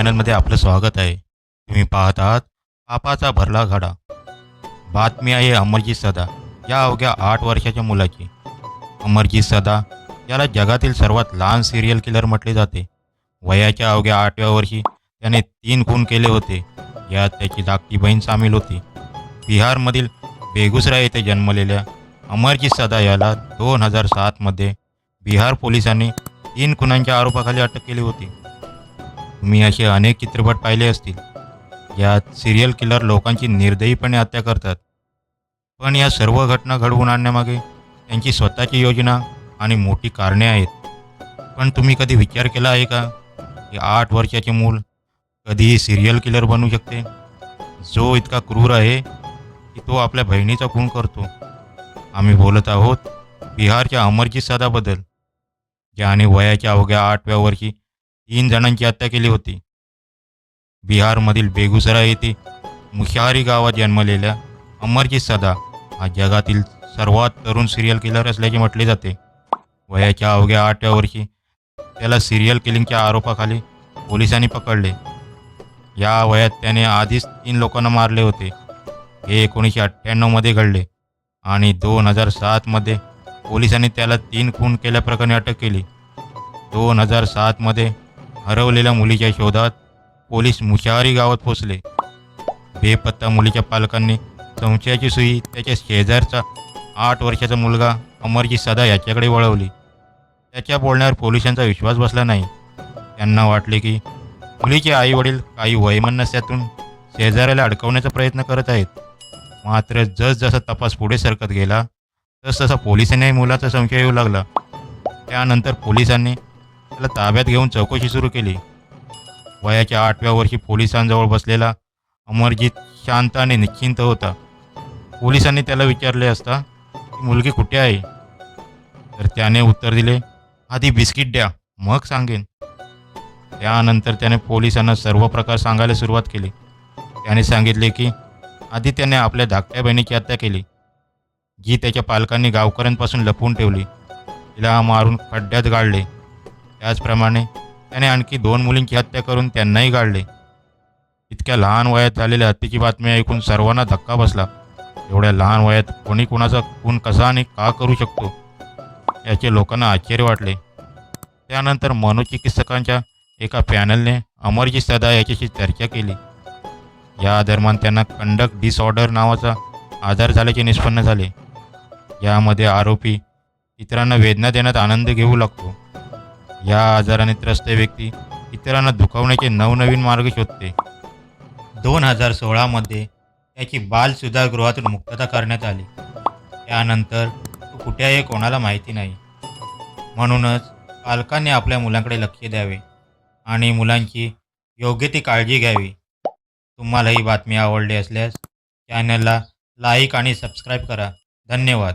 चॅनलमध्ये आपलं स्वागत आहे. तुम्ही पाहत आहात पापाचा भरला घडा. बातमी आहे अमरजीत सदा या अवघ्या आठ वर्षाच्या मुलाची. अमरजीत सदा याला जगातील सर्वात लहान सिरियल किलर म्हटले जाते. वयाच्या अवघ्या आठव्या वर्षी त्याने तीन खून केले होते. यात त्याची धाकटी बहीण सामील होती. बिहारमधील बेगुसराय येथे जन्मलेल्या अमरजीत सदा याला दोन हजार सातमध्ये बिहार पोलिसांनी तीन खुनांच्या आरोपाखाली अटक केली होती. तुम्ही असे अनेक चित्रपट पाहिले असतील. यात सिरियल किलर लोकांची निर्दयीपणे हत्या करतात. पण या सर्व घटना घडवून आणण्यामागे त्यांची स्वतःची योजना आणि मोठी कारणे आहेत. पण तुम्ही कधी विचार केला आहे का? की आठ वर्षाचे मूल कधीही सिरियल किलर बनू शकते? जो इतका क्रूर आहे की तो आपल्या बहिणीचा खून करतो. आम्ही बोलत आहोत बिहारच्या अमरजीत सदाबद्दल. ज्याने वयाच्या अवघ्या आठव्या वर्षी तीन जणांची हत्या केली होती. बिहारमधील बेगुसराय येथे मुशारी गावात जन्मलेल्या अमरजीत सदा हा जगातील सर्वात तरुण सिरियल किलर असल्याचे म्हटले जाते. वयाच्या अवघ्या आठव्या वर्षी त्याला सिरियल किलिंगच्या आरोपाखाली पोलिसांनी पकडले. या वयात त्याने आधीच तीन लोकांना मारले होते. हे एकोणीसशे अठ्ठ्याण्णवमध्ये घडले आणि दोन हजार सातमध्ये पोलिसांनी त्याला तीन खून केल्याप्रकरणी अटक केली. दोन हजार सातमध्ये हरवलेल्या मुलीच्या शोधात पोलीस मुशारी गावात पोचले. बेपत्ता मुलीच्या पालकांनी संशयाची सुई त्याच्या शेजारचा आठ वर्षाचा मुलगा अमरजी सदा याच्याकडे वळवली. त्याच्या बोलण्यावर पोलिसांचा विश्वास बसला नाही. त्यांना वाटले की मुलीचे आई वडील काही वैमनस्यातून शेजाऱ्याला अडकवण्याचा प्रयत्न करत आहेत. मात्र जसजसा तपास पुढे सरकत गेला तसतसा पोलिसांनाही मुलाचा संशय येऊ लागला. त्यानंतर पोलिसांनी त्याला ताब्यात घेऊन चौकशी सुरू केली. वयाच्या आठव्या वर्षी पोलिसांजवळ बसलेला अमरजीत शांत आणि निश्चिंत होता. पोलिसांनी त्याला विचारले असता की मुलगी कुठे आहे? तर त्याने उत्तर दिले आधी बिस्किट द्या मग सांगेन. त्यानंतर त्याने पोलिसांना सर्व प्रकार सांगायला सुरुवात केली. त्याने सांगितले की आधी त्याने आपल्या धाकट्या बहिणीची हत्या केली. जी त्याच्या पालकांनी गावकऱ्यांपासून लपवून ठेवली. तिला मारून खड्ड्यात गाडले. त्याचप्रमाणे त्याने आणखी दोन मुलींची हत्या करून त्यांनाही गाडले इतक्या लहान वयात झालेल्या हत्येची बातमी ऐकून सर्वांना धक्का बसला. एवढ्या लहान वयात कोणी कोणाचा खून कसा आणि का करू शकतो याचे लोकांना आश्चर्य वाटले. त्यानंतर मनोचिकित्सकांच्या एका पॅनलने अमरजीत सदा याच्याशी चर्चा केली. या दरम्यान त्यांना कंडक्ट डिसऑर्डर नावाचा आजार झाल्याचे निष्पन्न झाले. यामध्ये आरोपी इतरांना वेदना देण्यात आनंद घेऊ लागतो. या आजाराने त्रस्त व्यक्ती. इतरांना दुखावण्याचे नवनवीन मार्ग शोधते. दोन हजार सोळामध्ये त्याची बाल सुधारगृहातून मुक्तता करण्यात आली. त्यानंतर तो कुठे कोणाला माहिती नाही. म्हणूनच पालकांनी आपल्या मुलांकडे लक्ष द्यावे आणि मुलांची योग्य ती काळजी घ्यावी. तुम्हाला ही बातमी आवडली असल्यास चॅनलला लाईक आणि सबस्क्राईब करा. धन्यवाद.